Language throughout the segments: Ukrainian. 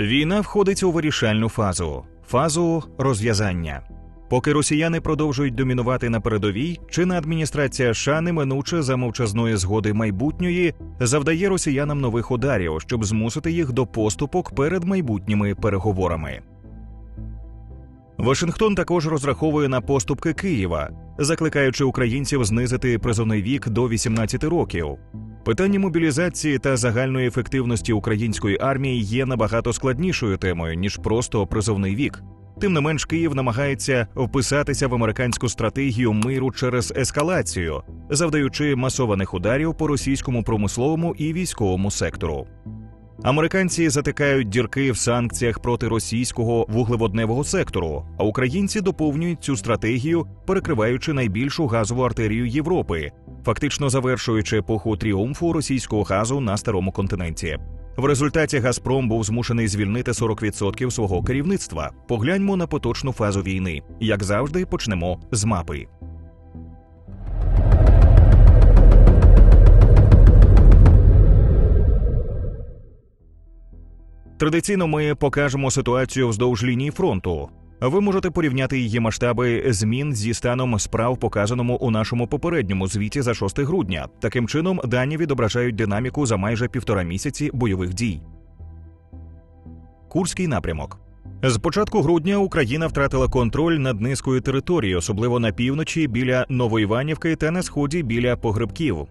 Війна входить у вирішальну фазу фазу розв'язання. Поки росіяни продовжують домінувати на передовій, чинна адміністрація США неминуче за мовчазної згоди майбутньої завдає росіянам нових ударів, щоб змусити їх до поступок перед майбутніми переговорами. Вашингтон також розраховує на поступки Києва, закликаючи українців знизити призовний вік до 18 років. Питання мобілізації та загальної ефективності української армії є набагато складнішою темою ніж просто призовний вік. Тим не менш, Київ намагається вписатися в американську стратегію миру через ескалацію, завдаючи масованих ударів по російському промисловому і військовому сектору. Американці затикають дірки в санкціях проти російського вуглеводневого сектору, а українці доповнюють цю стратегію, перекриваючи найбільшу газову артерію Європи, фактично завершуючи епоху тріумфу російського газу на старому континенті. В результаті Газпром був змушений звільнити 40% свого керівництва. Погляньмо на поточну фазу війни. Як завжди, почнемо з мапи. Традиційно ми покажемо ситуацію вздовж лінії фронту. Ви можете порівняти її масштаби змін зі станом справ, показаному у нашому попередньому звіті за 6 грудня. Таким чином, дані відображають динаміку за майже півтора місяці бойових дій. Курський напрямок. З початку грудня Україна втратила контроль над низкою території, особливо на півночі біля Новоіванівки та на сході біля погребків.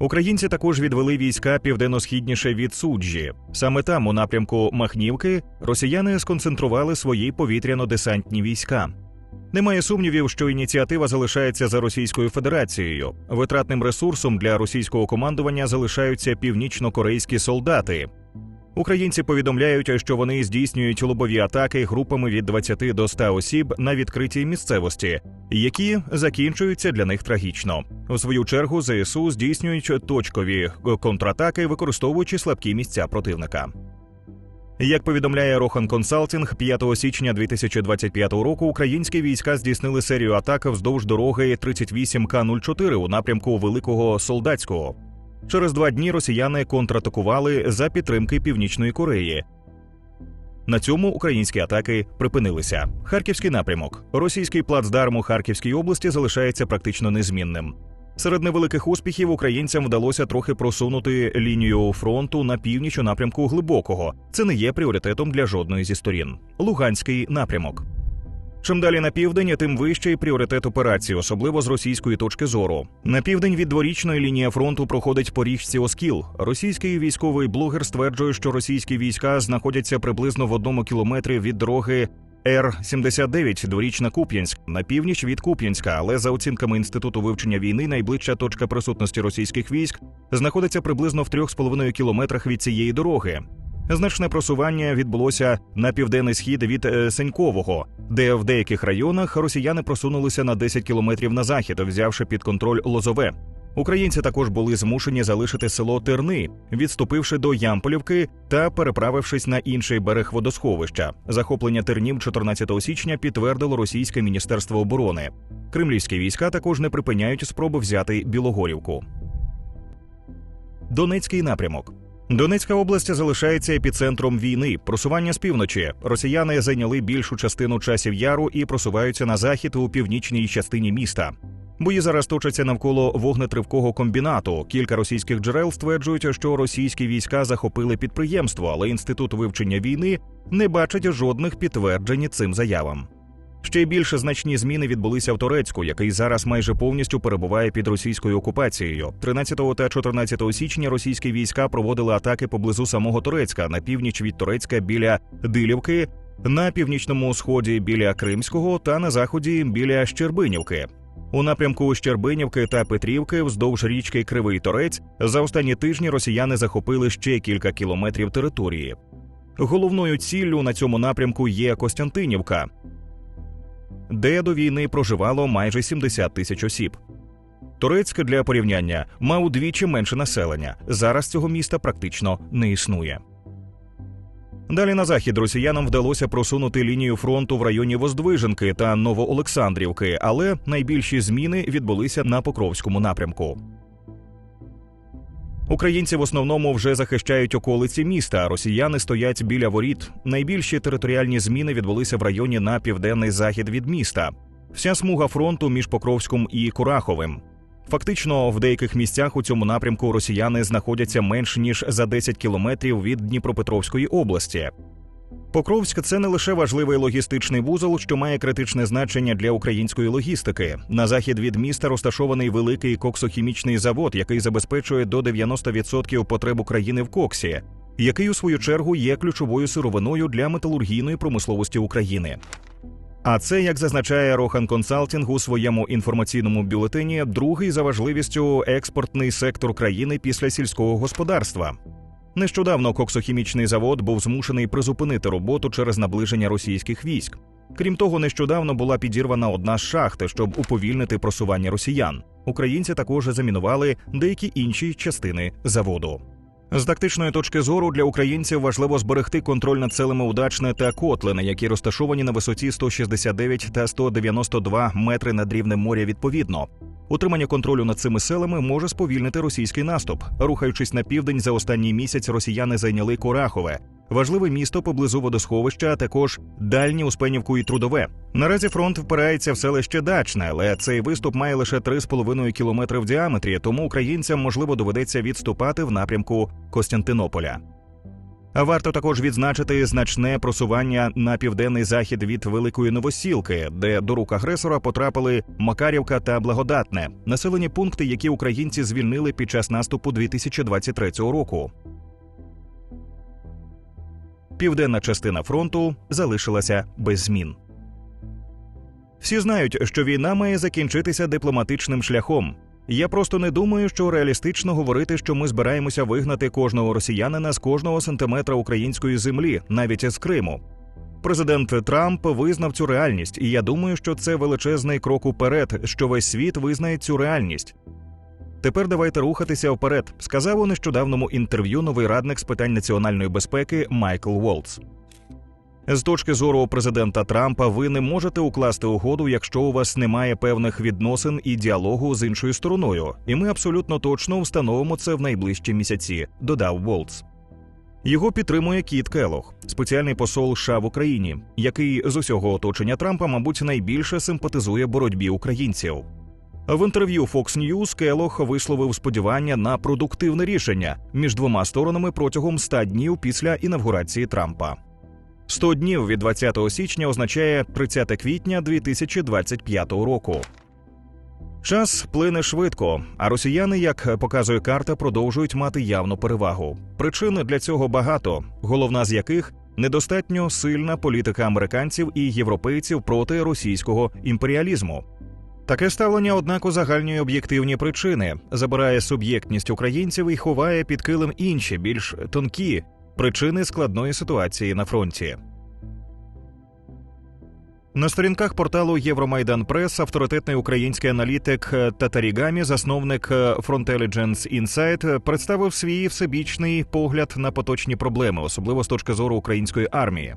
Українці також відвели війська південно-східніше від суджі. Саме там, у напрямку Махнівки, росіяни сконцентрували свої повітряно-десантні війська. Немає сумнівів, що ініціатива залишається за Російською Федерацією. Витратним ресурсом для російського командування залишаються північно-корейські солдати. Українці повідомляють, що вони здійснюють лобові атаки групами від 20 до 100 осіб на відкритій місцевості, які закінчуються для них трагічно. У свою чергу ЗСУ здійснюють точкові контратаки, використовуючи слабкі місця противника. Як повідомляє Рохан Консалтінг, 5 січня 2025 року українські війська здійснили серію атак вздовж дороги 38К04 у напрямку Великого Солдатського. Через два дні росіяни контратакували за підтримки Північної Кореї. На цьому українські атаки припинилися. Харківський напрямок. Російський плацдарм у Харківській області залишається практично незмінним. Серед невеликих успіхів українцям вдалося трохи просунути лінію фронту на північ у напрямку глибокого. Це не є пріоритетом для жодної зі сторін. Луганський напрямок. Чим далі на південь, тим вищий пріоритет операції, особливо з російської точки зору. На південь від дворічної лінії фронту проходить по річці Оскіл. Російський військовий блогер стверджує, що російські війська знаходяться приблизно в одному кілометрі від дороги. Р-79 дворічна Куп'янськ на північ від Куп'янська, але за оцінками інституту вивчення війни, найближча точка присутності російських військ знаходиться приблизно в 3,5 кілометрах від цієї дороги. Значне просування відбулося на південний схід від е, Сенькового, де в деяких районах росіяни просунулися на 10 кілометрів на захід, взявши під контроль Лозове. Українці також були змушені залишити село Терни, відступивши до Ямполівки та переправившись на інший берег водосховища. Захоплення тернів 14 січня підтвердило російське міністерство оборони. Кремлівські війська також не припиняють спроби взяти Білогорівку. Донецький напрямок. Донецька область залишається епіцентром війни. Просування з півночі. Росіяни зайняли більшу частину часів яру і просуваються на захід у північній частині міста. Бої зараз точаться навколо вогнетривкого комбінату. Кілька російських джерел стверджують, що російські війська захопили підприємство, але інститут вивчення війни не бачить жодних підтверджень цим заявам. Ще більше значні зміни відбулися в Турецьку, який зараз майже повністю перебуває під російською окупацією. 13 та 14 січня російські війська проводили атаки поблизу самого Турецька на північ від Турецька біля Дилівки, на північному сході біля Кримського та на заході біля Щербинівки. У напрямку Щербинівки та Петрівки вздовж річки Кривий Торець за останні тижні росіяни захопили ще кілька кілометрів території. Головною ціллю на цьому напрямку є Костянтинівка, де до війни проживало майже 70 тисяч осіб. Турецьк для порівняння мав удвічі менше населення. Зараз цього міста практично не існує. Далі на захід росіянам вдалося просунути лінію фронту в районі Воздвиженки та Новоолександрівки, але найбільші зміни відбулися на Покровському напрямку. Українці в основному вже захищають околиці міста. а Росіяни стоять біля воріт. Найбільші територіальні зміни відбулися в районі на південний захід від міста. Вся смуга фронту між Покровськом і Кураховим. Фактично, в деяких місцях у цьому напрямку росіяни знаходяться менш ніж за 10 кілометрів від Дніпропетровської області. Покровськ це не лише важливий логістичний вузол, що має критичне значення для української логістики. На захід від міста розташований великий коксохімічний завод, який забезпечує до 90% потреб України в коксі, який у свою чергу є ключовою сировиною для металургійної промисловості України. А це, як зазначає Рохан Консалтінг у своєму інформаційному бюлетені, другий за важливістю експортний сектор країни після сільського господарства. Нещодавно коксохімічний завод був змушений призупинити роботу через наближення російських військ. Крім того, нещодавно була підірвана одна з шахт, щоб уповільнити просування росіян. Українці також замінували деякі інші частини заводу. З тактичної точки зору для українців важливо зберегти контроль над селами Удачне та Котлине, які розташовані на висоті 169 та 192 метри над рівнем моря відповідно. Утримання контролю над цими селами може сповільнити російський наступ. Рухаючись на південь, за останній місяць росіяни зайняли Корахове, важливе місто поблизу водосховища, а також дальні Успенівку і Трудове. Наразі фронт впирається в селище Дачне, але цей виступ має лише 3,5 кілометри в діаметрі, тому українцям можливо доведеться відступати в напрямку Костянтинополя. Варто також відзначити значне просування на південний захід від Великої Новосілки, де до рук агресора потрапили Макарівка та Благодатне, населені пункти, які українці звільнили під час наступу 2023 року. Південна частина фронту залишилася без змін. Всі знають, що війна має закінчитися дипломатичним шляхом. Я просто не думаю, що реалістично говорити, що ми збираємося вигнати кожного росіянина з кожного сантиметра української землі, навіть з Криму. Президент Трамп визнав цю реальність, і я думаю, що це величезний крок уперед, що весь світ визнає цю реальність. Тепер давайте рухатися вперед, сказав у нещодавному інтерв'ю новий радник з питань національної безпеки Майкл Волтс. З точки зору президента Трампа, ви не можете укласти угоду, якщо у вас немає певних відносин і діалогу з іншою стороною, і ми абсолютно точно встановимо це в найближчі місяці. Додав Волтс. Його підтримує Кіт Келох, спеціальний посол США в Україні, який з усього оточення Трампа, мабуть, найбільше симпатизує боротьбі українців. В інтерв'ю Fox News Келох висловив сподівання на продуктивне рішення між двома сторонами протягом 100 днів після інавгурації Трампа. 100 днів від 20 січня означає 30 квітня 2025 року. Час плине швидко, а росіяни, як показує карта, продовжують мати явну перевагу. Причин для цього багато, головна з яких недостатньо сильна політика американців і європейців проти російського імперіалізму. Таке ставлення, однак, узагальнює об'єктивні причини, забирає суб'єктність українців і ховає під килим інші більш тонкі причини складної ситуації на фронті. На сторінках порталу Євромайдан Прес авторитетний український аналітик Татарігамі, засновник Frontelligence Insight, представив свій всебічний погляд на поточні проблеми, особливо з точки зору української армії.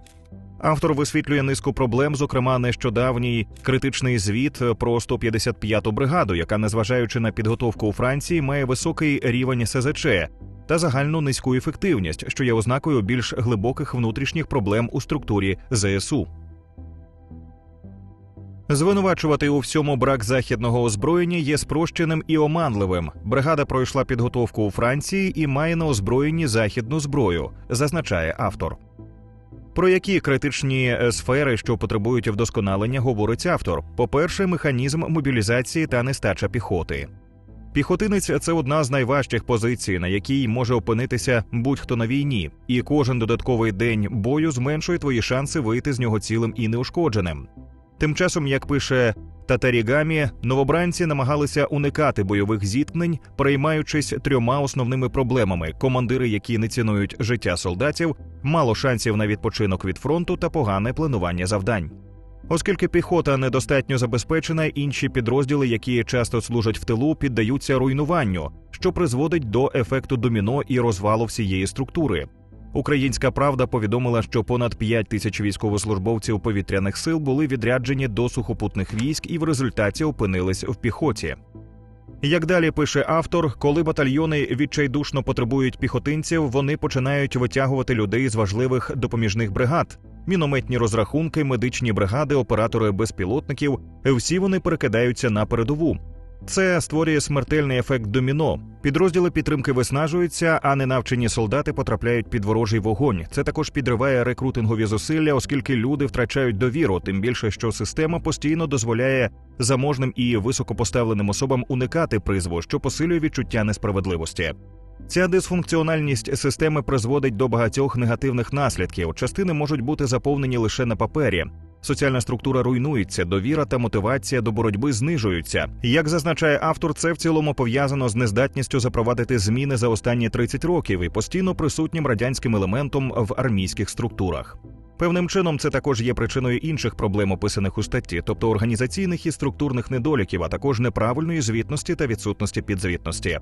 Автор висвітлює низку проблем, зокрема, нещодавній критичний звіт про 155-ту бригаду, яка, незважаючи на підготовку у Франції, має високий рівень СЗЧ та загальну низьку ефективність, що є ознакою більш глибоких внутрішніх проблем у структурі ЗСУ. Звинувачувати у всьому брак західного озброєння є спрощеним і оманливим. Бригада пройшла підготовку у Франції і має на озброєнні західну зброю, зазначає автор. Про які критичні сфери, що потребують вдосконалення, говорить автор: по-перше, механізм мобілізації та нестача піхоти. Піхотинець це одна з найважчих позицій, на якій може опинитися будь-хто на війні, і кожен додатковий день бою зменшує твої шанси вийти з нього цілим і неушкодженим. Тим часом, як пише Татарігамі, новобранці намагалися уникати бойових зіткнень, переймаючись трьома основними проблемами: командири, які не цінують життя солдатів, мало шансів на відпочинок від фронту та погане планування завдань. Оскільки піхота недостатньо забезпечена, інші підрозділи, які часто служать в тилу, піддаються руйнуванню, що призводить до ефекту доміно і розвалу всієї структури. Українська правда повідомила, що понад 5 тисяч військовослужбовців повітряних сил були відряджені до сухопутних військ і в результаті опинились в піхоті. Як далі пише автор, коли батальйони відчайдушно потребують піхотинців, вони починають витягувати людей з важливих допоміжних бригад. Мінометні розрахунки, медичні бригади, оператори безпілотників всі вони перекидаються на передову. Це створює смертельний ефект доміно. Підрозділи підтримки виснажуються, а ненавчені солдати потрапляють під ворожий вогонь. Це також підриває рекрутингові зусилля, оскільки люди втрачають довіру, тим більше, що система постійно дозволяє заможним і високопоставленим особам уникати призву, що посилює відчуття несправедливості. Ця дисфункціональність системи призводить до багатьох негативних наслідків. Частини можуть бути заповнені лише на папері. Соціальна структура руйнується, довіра та мотивація до боротьби знижуються. Як зазначає автор, це в цілому пов'язано з нездатністю запровадити зміни за останні 30 років і постійно присутнім радянським елементом в армійських структурах. Певним чином це також є причиною інших проблем, описаних у статті, тобто організаційних і структурних недоліків, а також неправильної звітності та відсутності підзвітності.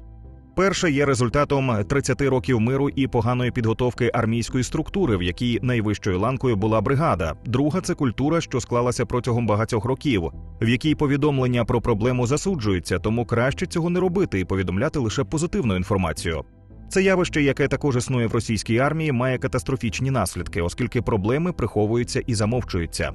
Перше є результатом 30 років миру і поганої підготовки армійської структури, в якій найвищою ланкою була бригада. Друга це культура, що склалася протягом багатьох років, в якій повідомлення про проблему засуджуються, тому краще цього не робити і повідомляти лише позитивну інформацію. Це явище, яке також існує в російській армії, має катастрофічні наслідки, оскільки проблеми приховуються і замовчуються.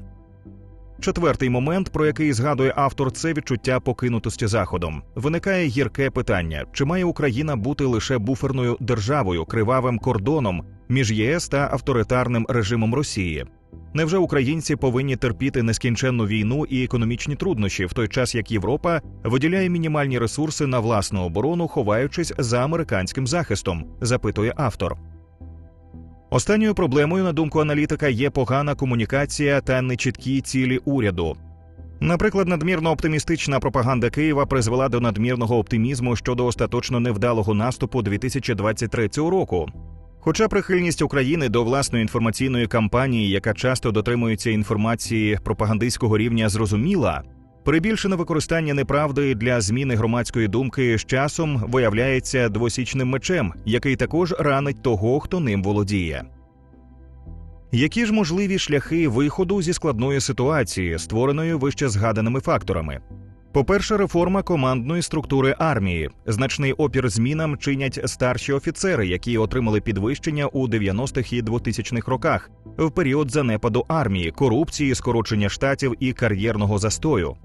Четвертий момент, про який згадує автор, це відчуття покинутості заходом. Виникає гірке питання: чи має Україна бути лише буферною державою, кривавим кордоном між ЄС та авторитарним режимом Росії? Невже українці повинні терпіти нескінченну війну і економічні труднощі, в той час як Європа виділяє мінімальні ресурси на власну оборону, ховаючись за американським захистом? запитує автор. Останньою проблемою, на думку аналітика, є погана комунікація та нечіткі цілі уряду. Наприклад, надмірно оптимістична пропаганда Києва призвела до надмірного оптимізму щодо остаточно невдалого наступу 2023 року. Хоча прихильність України до власної інформаційної кампанії, яка часто дотримується інформації пропагандистського рівня, зрозуміла, перебільшене використання неправди для зміни громадської думки з часом виявляється двосічним мечем, який також ранить того, хто ним володіє. Які ж можливі шляхи виходу зі складної ситуації, створеної вище згаданими факторами? По-перше, реформа командної структури армії. Значний опір змінам чинять старші офіцери, які отримали підвищення у 90-х і 2000-х роках в період занепаду армії, корупції, скорочення штатів і кар'єрного застою.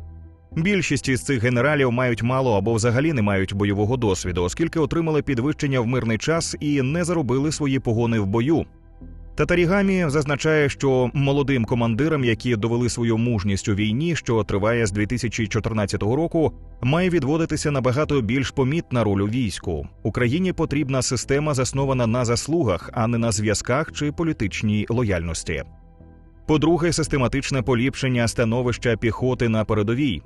Більшість із цих генералів мають мало або взагалі не мають бойового досвіду, оскільки отримали підвищення в мирний час і не заробили свої погони в бою. Татарігамі зазначає, що молодим командирам, які довели свою мужність у війні, що триває з 2014 року, має відводитися набагато більш помітна роль у війську. Україні потрібна система, заснована на заслугах, а не на зв'язках чи політичній лояльності. По-друге, систематичне поліпшення становища піхоти на передовій.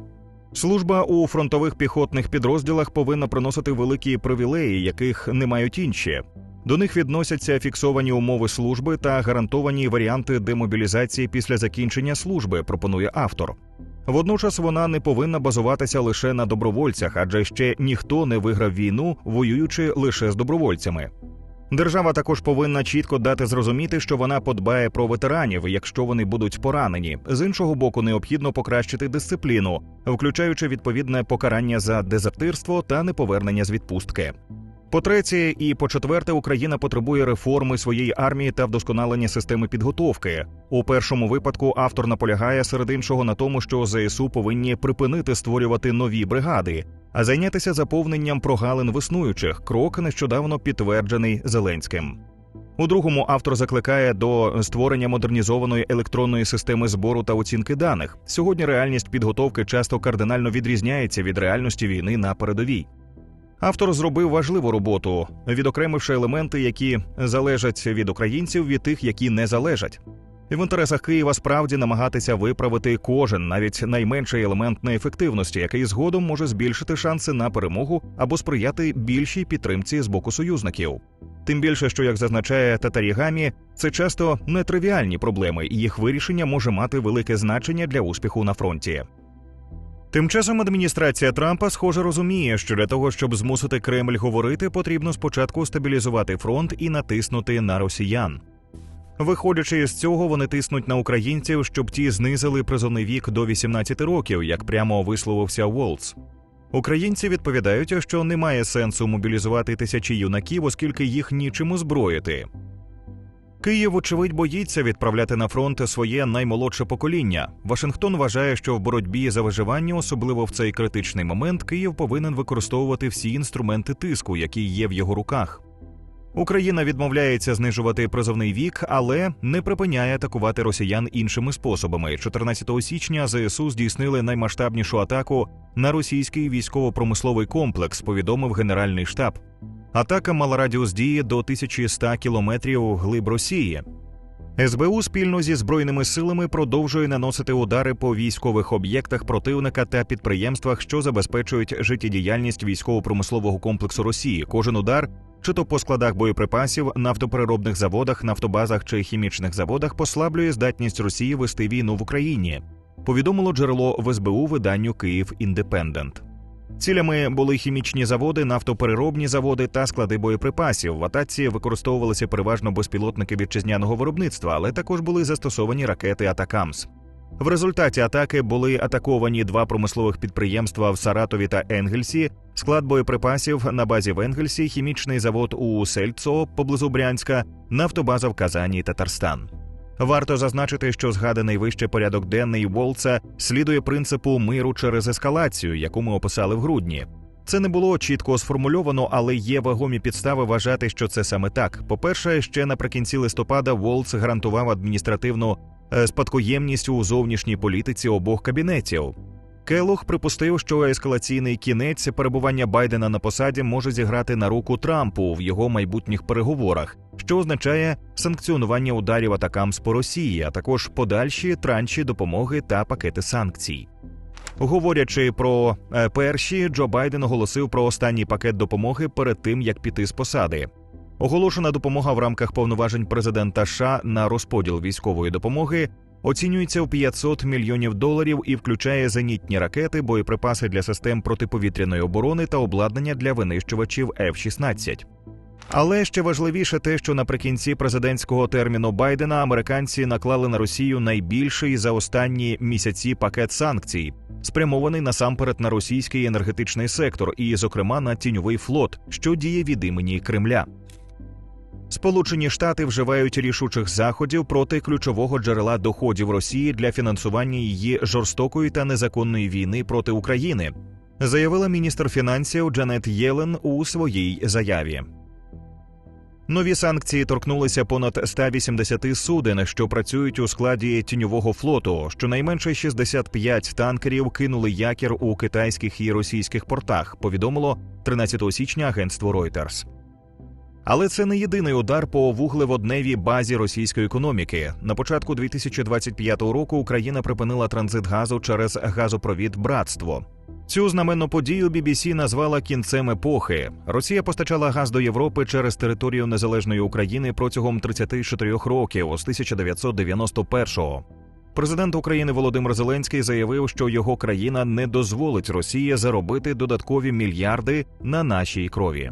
Служба у фронтових піхотних підрозділах повинна приносити великі привілеї, яких не мають інші. До них відносяться фіксовані умови служби та гарантовані варіанти демобілізації після закінчення служби, пропонує автор. Водночас вона не повинна базуватися лише на добровольцях, адже ще ніхто не виграв війну, воюючи лише з добровольцями. Держава також повинна чітко дати зрозуміти, що вона подбає про ветеранів, якщо вони будуть поранені. З іншого боку, необхідно покращити дисципліну, включаючи відповідне покарання за дезертирство та неповернення з відпустки. По третє, і по четверте, Україна потребує реформи своєї армії та вдосконалення системи підготовки. У першому випадку автор наполягає серед іншого на тому, що ЗСУ повинні припинити створювати нові бригади, а зайнятися заповненням прогалин в крок нещодавно підтверджений Зеленським. У другому автор закликає до створення модернізованої електронної системи збору та оцінки даних. Сьогодні реальність підготовки часто кардинально відрізняється від реальності війни на передовій. Автор зробив важливу роботу, відокремивши елементи, які залежать від українців, від тих, які не залежать. В інтересах Києва справді намагатися виправити кожен, навіть найменший елемент неефективності, який згодом може збільшити шанси на перемогу або сприяти більшій підтримці з боку союзників. Тим більше, що як зазначає Татарігамі, це часто нетривіальні проблеми, і їх вирішення може мати велике значення для успіху на фронті. Тим часом адміністрація Трампа, схоже, розуміє, що для того, щоб змусити Кремль говорити, потрібно спочатку стабілізувати фронт і натиснути на росіян. Виходячи з цього, вони тиснуть на українців, щоб ті знизили призовний вік до 18 років, як прямо висловився Волц. Українці відповідають, що немає сенсу мобілізувати тисячі юнаків, оскільки їх нічим озброїти. Київ, очевидь, боїться відправляти на фронт своє наймолодше покоління. Вашингтон вважає, що в боротьбі за виживання, особливо в цей критичний момент, Київ повинен використовувати всі інструменти тиску, які є в його руках. Україна відмовляється знижувати призовний вік, але не припиняє атакувати росіян іншими способами. 14 січня ЗСУ здійснили наймасштабнішу атаку на російський військово-промисловий комплекс. Повідомив Генеральний штаб. Атака мала радіус дії до 1100 кілометрів глиб Росії. СБУ спільно зі збройними силами продовжує наносити удари по військових об'єктах противника та підприємствах, що забезпечують життєдіяльність військово-промислового комплексу Росії. Кожен удар, чи то по складах боєприпасів, нафтопереробних заводах, нафтобазах чи хімічних заводах, послаблює здатність Росії вести війну в Україні. Повідомило джерело в СБУ виданню Київ Індепендент. Цілями були хімічні заводи, нафтопереробні заводи та склади боєприпасів. В атаці використовувалися переважно безпілотники вітчизняного виробництва, але також були застосовані ракети Атакамс. В результаті атаки були атаковані два промислових підприємства в Саратові та Енгельсі, склад боєприпасів на базі в Енгельсі, хімічний завод у Сельцо поблизу Брянська, нафтобаза в Казані Татарстан. Варто зазначити, що згаданий вище порядок денний Волца слідує принципу миру через ескалацію, яку ми описали в грудні. Це не було чітко сформульовано, але є вагомі підстави вважати, що це саме так. По-перше, ще наприкінці листопада Волц гарантував адміністративну е, спадкоємність у зовнішній політиці обох кабінетів. Келох припустив, що ескалаційний кінець перебування Байдена на посаді може зіграти на руку Трампу в його майбутніх переговорах, що означає санкціонування ударів атакам по Росії, а також подальші транші допомоги та пакети санкцій. Говорячи про е, перші, Джо Байден оголосив про останній пакет допомоги перед тим як піти з посади. Оголошена допомога в рамках повноважень президента США на розподіл військової допомоги оцінюється в 500 мільйонів доларів і включає зенітні ракети, боєприпаси для систем протиповітряної оборони та обладнання для винищувачів F-16. Але ще важливіше те, що наприкінці президентського терміну Байдена американці наклали на Росію найбільший за останні місяці пакет санкцій, спрямований насамперед на російський енергетичний сектор, і, зокрема, на тіньовий флот, що діє від імені Кремля. Сполучені Штати вживають рішучих заходів проти ключового джерела доходів Росії для фінансування її жорстокої та незаконної війни проти України, заявила міністр фінансів Джанет Єлен у своїй заяві. Нові санкції торкнулися понад 180 суден, що працюють у складі тіньового флоту. Щонайменше 65 танкерів кинули якір у китайських і російських портах. Повідомило 13 січня агентство Reuters. Але це не єдиний удар по вуглеводневій базі російської економіки. На початку 2025 року Україна припинила транзит газу через газопровід Братство. Цю знаменну подію BBC назвала кінцем епохи. Росія постачала газ до Європи через територію незалежної України протягом 34 років з 1991-го. Президент України Володимир Зеленський заявив, що його країна не дозволить Росії заробити додаткові мільярди на нашій крові.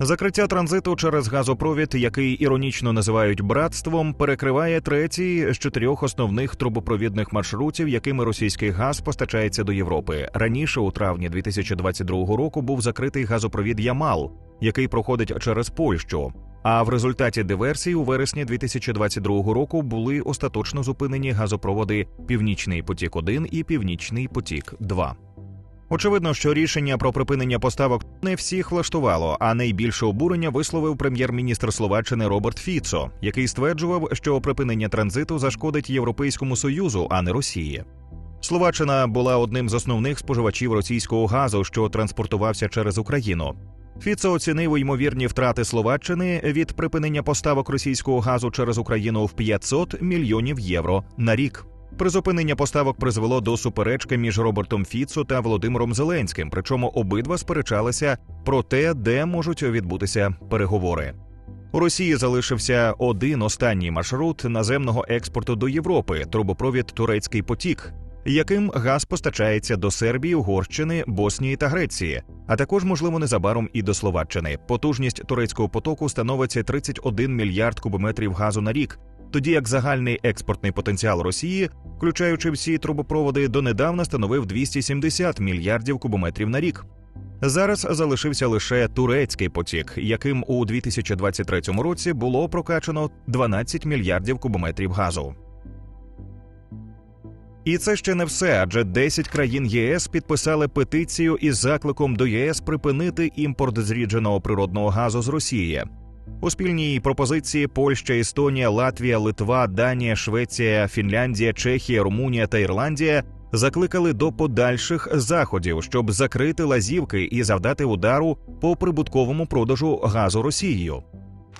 Закриття транзиту через газопровід, який іронічно називають братством, перекриває третій з чотирьох основних трубопровідних маршрутів, якими російський газ постачається до Європи. Раніше, у травні 2022 року, був закритий газопровід Ямал, який проходить через Польщу. А в результаті диверсій у вересні 2022 року були остаточно зупинені газопроводи Північний потік 1 і Північний потік 2 Очевидно, що рішення про припинення поставок не всіх влаштувало, а найбільше обурення висловив прем'єр-міністр Словаччини Роберт Фіцо, який стверджував, що припинення транзиту зашкодить Європейському союзу, а не Росії. Словаччина була одним з основних споживачів російського газу, що транспортувався через Україну. Фіцо оцінив ймовірні втрати Словаччини від припинення поставок російського газу через Україну в 500 мільйонів євро на рік. Призупинення поставок призвело до суперечки між Робертом Фіцо та Володимиром Зеленським. Причому обидва сперечалися про те, де можуть відбутися переговори. У Росії залишився один останній маршрут наземного експорту до Європи трубопровід Турецький потік, яким газ постачається до Сербії, Угорщини, Боснії та Греції, а також, можливо, незабаром і до Словаччини. Потужність турецького потоку становиться 31 мільярд кубометрів газу на рік тоді як загальний експортний потенціал Росії, включаючи всі трубопроводи, донедавна становив 270 мільярдів кубометрів на рік. Зараз залишився лише турецький потік, яким у 2023 році було прокачано 12 мільярдів кубометрів газу. І це ще не все, адже 10 країн ЄС підписали петицію із закликом до ЄС припинити імпорт зрідженого природного газу з Росії. У спільній пропозиції Польща, Естонія, Латвія, Литва, Данія, Швеція, Фінляндія, Чехія, Румунія та Ірландія закликали до подальших заходів, щоб закрити лазівки і завдати удару по прибутковому продажу газу Росією.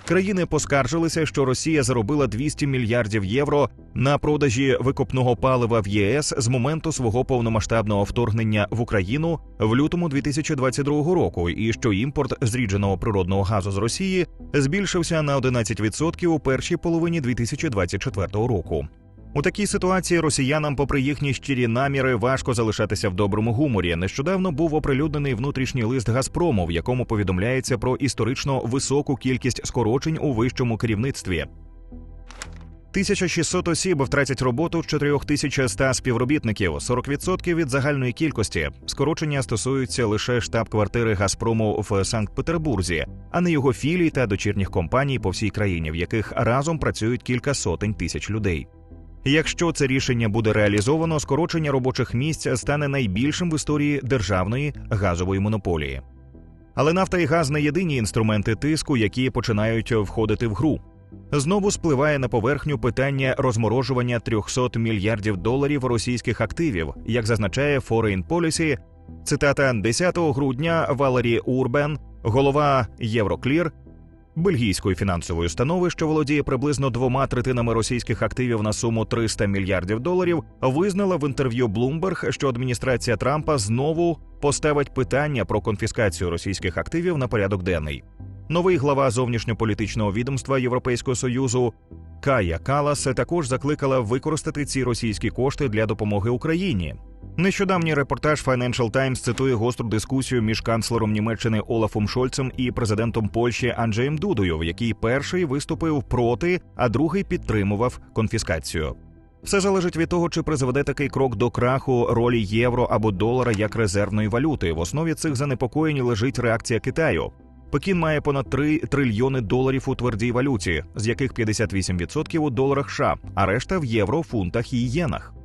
Країни поскаржилися, що Росія заробила 200 мільярдів євро на продажі викопного палива в ЄС з моменту свого повномасштабного вторгнення в Україну в лютому 2022 року, і що імпорт зрідженого природного газу з Росії збільшився на 11% у першій половині 2024 року. У такій ситуації росіянам, попри їхні щирі наміри, важко залишатися в доброму гуморі. Нещодавно був оприлюднений внутрішній лист Газпрому, в якому повідомляється про історично високу кількість скорочень у вищому керівництві. 1600 осіб втратять роботу з 4100 співробітників, 40% від загальної кількості. Скорочення стосуються лише штаб-квартири Газпрому в Санкт-Петербурзі, а не його філій та дочірніх компаній по всій країні, в яких разом працюють кілька сотень тисяч людей. Якщо це рішення буде реалізовано, скорочення робочих місць стане найбільшим в історії державної газової монополії. Але нафта і газ не єдині інструменти тиску, які починають входити в гру. Знову спливає на поверхню питання розморожування 300 мільярдів доларів російських активів, як зазначає Foreign Policy, цитата 10 грудня Валері Урбен, голова Євроклір, бельгійської фінансової установи, що володіє приблизно двома третинами російських активів на суму 300 мільярдів доларів, визнала в інтерв'ю Bloomberg, що адміністрація Трампа знову поставить питання про конфіскацію російських активів на порядок денний. Новий глава зовнішньополітичного відомства Європейського союзу Кая Калас також закликала використати ці російські кошти для допомоги Україні. Нещодавній репортаж Financial Times цитує гостру дискусію між канцлером Німеччини Олафом Шольцем і президентом Польщі Анджеєм Дудою, в якій перший виступив проти, а другий підтримував конфіскацію. Все залежить від того, чи призведе такий крок до краху ролі євро або долара як резервної валюти. В основі цих занепокоєнь лежить реакція Китаю. Пекін має понад 3 трильйони доларів у твердій валюті, з яких 58% у доларах США, а решта в євро, фунтах і єнах.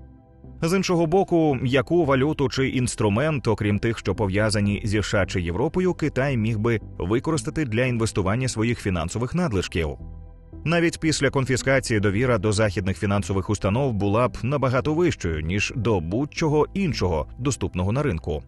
З іншого боку, яку валюту чи інструмент, окрім тих, що пов'язані зі США чи Європою, Китай міг би використати для інвестування своїх фінансових надлишків. Навіть після конфіскації довіра до західних фінансових установ була б набагато вищою ніж до будь-чого іншого, доступного на ринку.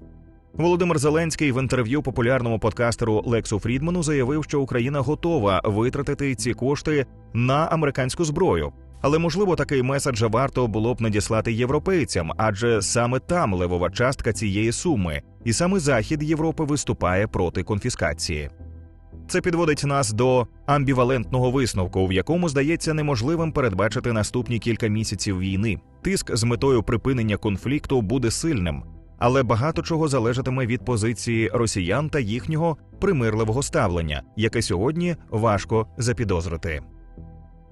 Володимир Зеленський в інтерв'ю популярному подкастеру Лексу Фрідману заявив, що Україна готова витратити ці кошти на американську зброю. Але можливо такий меседж варто було б надіслати європейцям, адже саме там левова частка цієї суми, і саме захід Європи виступає проти конфіскації. Це підводить нас до амбівалентного висновку, в якому здається неможливим передбачити наступні кілька місяців війни. Тиск з метою припинення конфлікту буде сильним, але багато чого залежатиме від позиції росіян та їхнього примирливого ставлення, яке сьогодні важко запідозрити.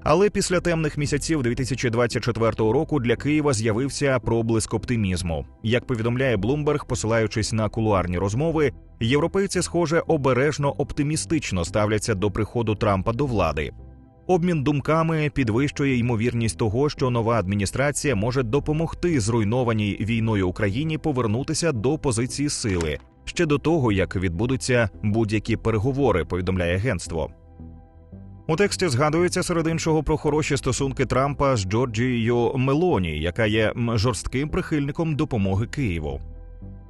Але після темних місяців 2024 року для Києва з'явився проблиск оптимізму. Як повідомляє Блумберг, посилаючись на кулуарні розмови, європейці, схоже, обережно оптимістично ставляться до приходу Трампа до влади. Обмін думками підвищує ймовірність того, що нова адміністрація може допомогти зруйнованій війною Україні повернутися до позиції сили ще до того, як відбудуться будь-які переговори. Повідомляє агентство. У тексті згадується серед іншого про хороші стосунки Трампа з Джорджією Мелоні, яка є жорстким прихильником допомоги Києву.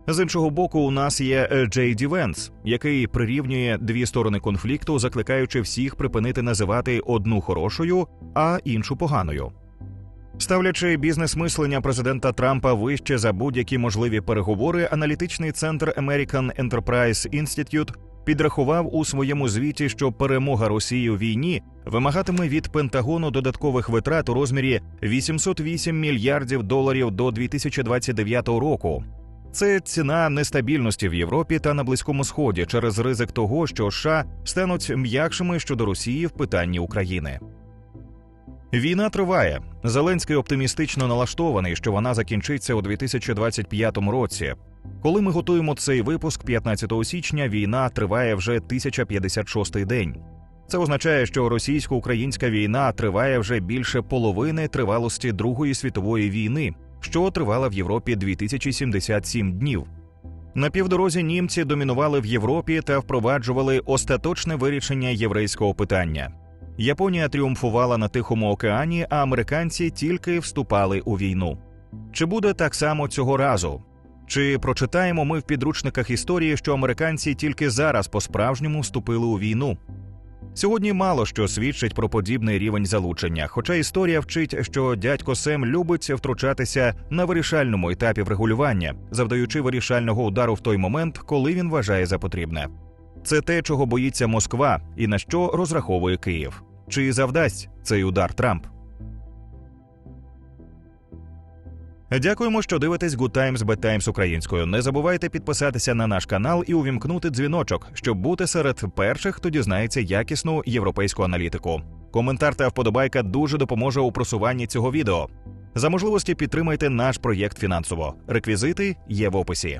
З іншого боку, у нас є Джей Ді Венс, який прирівнює дві сторони конфлікту, закликаючи всіх припинити називати одну хорошою, а іншу поганою. Ставлячи бізнес мислення президента Трампа вище за будь-які можливі переговори, аналітичний центр American Enterprise Institute підрахував у своєму звіті, що перемога Росії у війні вимагатиме від Пентагону додаткових витрат у розмірі 808 мільярдів доларів до 2029 року. Це ціна нестабільності в Європі та на Близькому Сході через ризик того, що США стануть м'якшими щодо Росії в питанні України. Війна триває. Зеленський оптимістично налаштований, що вона закінчиться у 2025 році. Коли ми готуємо цей випуск 15 січня, війна триває вже 1056 день. Це означає, що російсько-українська війна триває вже більше половини тривалості Другої світової війни, що тривала в Європі 2077 днів. На півдорозі німці домінували в Європі та впроваджували остаточне вирішення єврейського питання. Японія тріумфувала на Тихому океані, а американці тільки вступали у війну. Чи буде так само цього разу? Чи прочитаємо ми в підручниках історії, що американці тільки зараз по-справжньому вступили у війну? Сьогодні мало що свідчить про подібний рівень залучення, хоча історія вчить, що дядько Сем любить втручатися на вирішальному етапі врегулювання, завдаючи вирішального удару в той момент, коли він вважає за потрібне. Це те, чого боїться Москва, і на що розраховує Київ. Чи завдасть цей удар Трамп? Дякуємо, що дивитесь Good Times Bad Times українською. Не забувайте підписатися на наш канал і увімкнути дзвіночок, щоб бути серед перших, хто дізнається якісну європейську аналітику. Коментар та вподобайка дуже допоможе у просуванні цього відео. За можливості підтримайте наш проєкт фінансово. Реквізити є в описі.